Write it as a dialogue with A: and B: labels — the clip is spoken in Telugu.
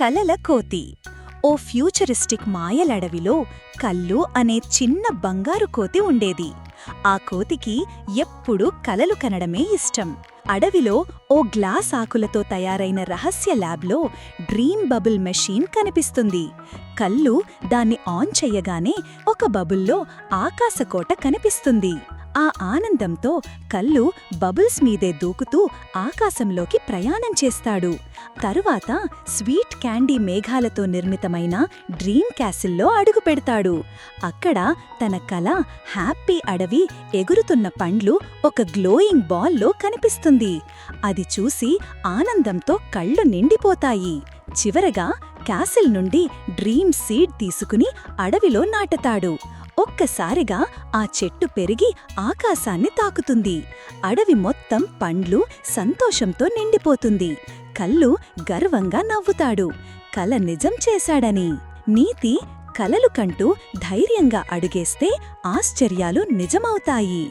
A: కలల కోతి. ఓ ఫ్యూచరిస్టిక్ మాయలడవిలో కల్లు అనే చిన్న బంగారు కోతి ఉండేది. ఆ కోతికి ఎప్పుడూ కలలు కనడమే ఇష్టం. అడవిలో ఓ గ్లాస్ ఆకులతో తయారైన రహస్య ల్యాబ్లో డ్రీమ్ బబుల్ మెషీన్ కనిపిస్తుంది. కళ్ళు దాన్ని ఆన్ చెయ్యగానే ఒక బబుల్లో ఆకాశకోట కనిపిస్తుంది. ఆ ఆనందంతో కళ్ళు బబుల్స్ మీదే దూకుతూ ఆకాశంలోకి ప్రయాణం చేస్తాడు. తరువాత స్వీట్ క్యాండీ మేఘాలతో నిర్మితమైన డ్రీమ్ క్యాసిల్లో అడుగుపెడతాడు అక్కడ తన కల హ్యాపీ అడవి ఎగురుతున్న పండ్లు ఒక గ్లోయింగ్ బాల్లో కనిపిస్తుంది. అది చూసి ఆనందంతో కళ్ళు నిండిపోతాయి. చివరగా క్యాసిల్ నుండి డ్రీమ్ సీడ్ తీసుకుని అడవిలో నాటతాడు. ఒక్కసారిగా ఆ చెట్టు పెరిగి ఆకాశాన్ని తాకుతుంది. అడవి మొత్తం పండ్లు సంతోషంతో నిండిపోతుంది. కళ్ళు గర్వంగా నవ్వుతాడు. కల నిజం చేశాడని. నీతి కలలు కంటూ ధైర్యంగా అడుగేస్తే ఆశ్చర్యాలు నిజమవుతాయి.